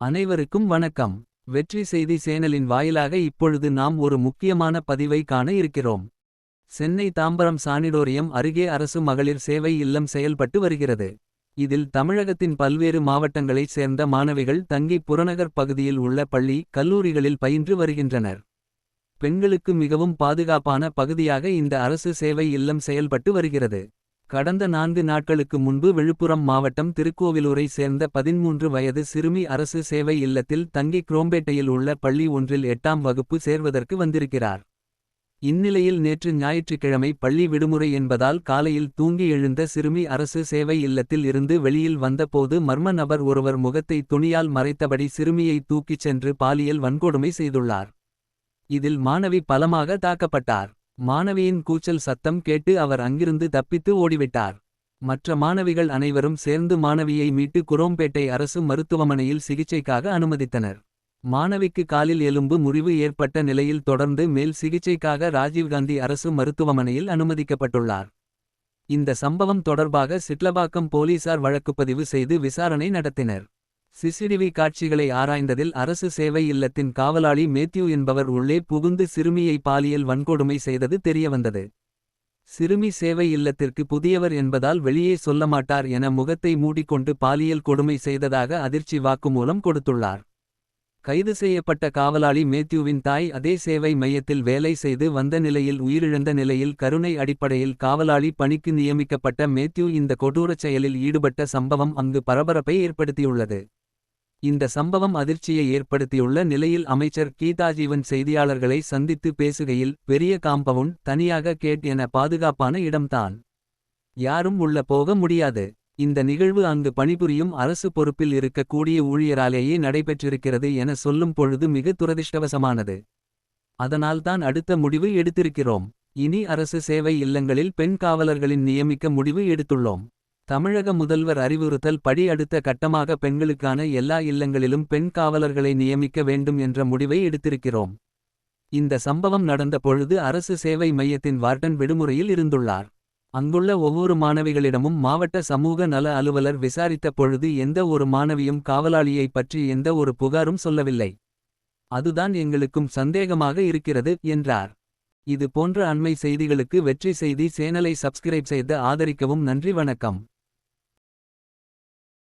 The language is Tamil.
அனைவருக்கும் வணக்கம். வெற்றி செய்தி சேனலின் வாயிலாக இப்பொழுது நாம் ஒரு முக்கியமான பதிவை காண இருக்கிறோம். சென்னை தாம்பரம் சானிடோரியம் அருகே அரசு மகளிர் சேவை இல்லம் செயல்பட்டு வருகிறது. இதில் தமிழகத்தின் பல்வேறு மாவட்டங்களைச் சேர்ந்த மாணவிகள் தங்கி புறநகர் பகுதியில் உள்ள பள்ளி கல்லூரிகளில் பயின்று வருகின்றனர். பெண்களுக்கு மிகவும் பாதுகாப்பான பகுதியாக இந்த அரசு சேவை இல்லம் செயல்பட்டு வருகிறது. கடந்த நான்கு நாட்களுக்கு முன்பு விழுப்புரம் மாவட்டம் திருக்கோவிலூரை சேர்ந்த பதின்மூன்று வயது சிறுமி அரசு சேவை இல்லத்தில் தங்கி குரோம்பேட்டையில் உள்ள பள்ளி ஒன்றில் எட்டாம் வகுப்பு சேர்வதற்கு வந்திருக்கிறார். இந்நிலையில் நேற்று ஞாயிற்றுக்கிழமை பள்ளி விடுமுறை என்பதால் காலையில் தூங்கி எழுந்த சிறுமி அரசு சேவை இல்லத்தில் இருந்து வெளியில் வந்தபோது மர்ம நபர் ஒருவர் முகத்தை துணியால் மறைத்தபடி சிறுமியை தூக்கிச் சென்று பாலியல் வன்கொடுமை செய்துள்ளார். இதில் மாணவி பலமாக தாக்கப்பட்டார். மாணவியின் கூச்சல் சத்தம் கேட்டு அவர் அங்கிருந்து தப்பித்து ஓடிவிட்டார். மற்ற மாணவிகள் அனைவரும் சேர்ந்து மாணவியை மீட்டு குரோம்பேட்டை அரசு மருத்துவமனையில் சிகிச்சைக்காக அனுமதித்தனர். மாணவிக்கு காலில் எலும்பு முறிவு ஏற்பட்ட நிலையில் தொடர்ந்து மேல் சிகிச்சைக்காக ராஜீவ்காந்தி அரசு மருத்துவமனையில் அனுமதிக்கப்பட்டுள்ளார். இந்த சம்பவம் தொடர்பாக சிட்லபாக்கம் போலீசார் வழக்குப்பதிவு செய்து விசாரணை நடத்தினர். சிசிடிவி காட்சிகளை ஆராய்ந்ததில் அரசு சேவை இல்லத்தின் காவலாளி மேத்யூ என்பவர் உள்ளே புகுந்து சிறுமியை பாலியல் வன்கொடுமை செய்தது தெரியவந்தது. சிறுமி சேவை இல்லத்திற்கு புதியவர் என்பதால் வெளியே சொல்லமாட்டார் என முகத்தை மூடிக்கொண்டு பாலியல் கொடுமை செய்ததாக அதிர்ச்சி வாக்குமூலம் கொடுத்துள்ளார். கைது செய்யப்பட்ட காவலாளி மேத்யூவின் தாய் அதே சேவை மையத்தில் வேலை செய்து வந்த நிலையில் உயிரிழந்த நிலையில் கருணை அடிப்படையில் காவலாளி பணிக்கு நியமிக்கப்பட்ட மேத்யூ இந்த கொடூரச் செயலில் ஈடுபட்ட சம்பவம் அங்கு பரபரப்பை ஏற்படுத்தியுள்ளது. இந்த சம்பவம் அதிர்ச்சியை ஏற்படுத்தியுள்ள நிலையில் அமைச்சர் கீதாஜீவன் செய்தியாளர்களை சந்தித்து பேசுகையில் பெரிய காம்பவுண்ட் தனியாக கேட் என பாதுகாப்பான இடம்தான். யாரும் உள்ள போக முடியாது. இந்த நிகழ்வு அங்கு பணிபுரியும் அரசு பொறுப்பில் இருக்கக்கூடிய ஊழியராலேயே நடைபெற்றிருக்கிறது என சொல்லும் பொழுது மிக துரதிர்ஷ்டவசமானது. அதனால்தான் அடுத்த முடிவு எடுத்திருக்கிறோம். இனி அரசு சேவை இல்லங்களில் பெண் காவலர்களின் நியமிக்க முடிவு எடுத்துள்ளோம். தமிழக முதல்வர் அறிவுறுத்தல் படி அடுத்த கட்டமாக பெண்களுக்கான எல்லா இல்லங்களிலும் பெண் காவலர்களை நியமிக்க வேண்டும் என்ற முடிவை எடுத்திருக்கிறோம். இந்த சம்பவம் நடந்த பொழுது அரசு சேவை மையத்தின் வார்டன் விடுமுறையில் இருந்துள்ளார். அங்குள்ள ஒவ்வொரு மாணவிகளிடமும் மாவட்ட சமூக நல அலுவலர் விசாரித்த பொழுது எந்த ஒரு மாணவியும் காவலாளியை பற்றி எந்த ஒரு புகாரும் சொல்லவில்லை. அதுதான் எங்களுக்கும் சந்தேகமாக இருக்கிறது என்றார். இது போன்ற அண்மை செய்திகளுக்கு வெற்றி செய்தி சேனலை சப்ஸ்கிரைப் செய்து ஆதரிக்கவும் நன்றி வணக்கம்.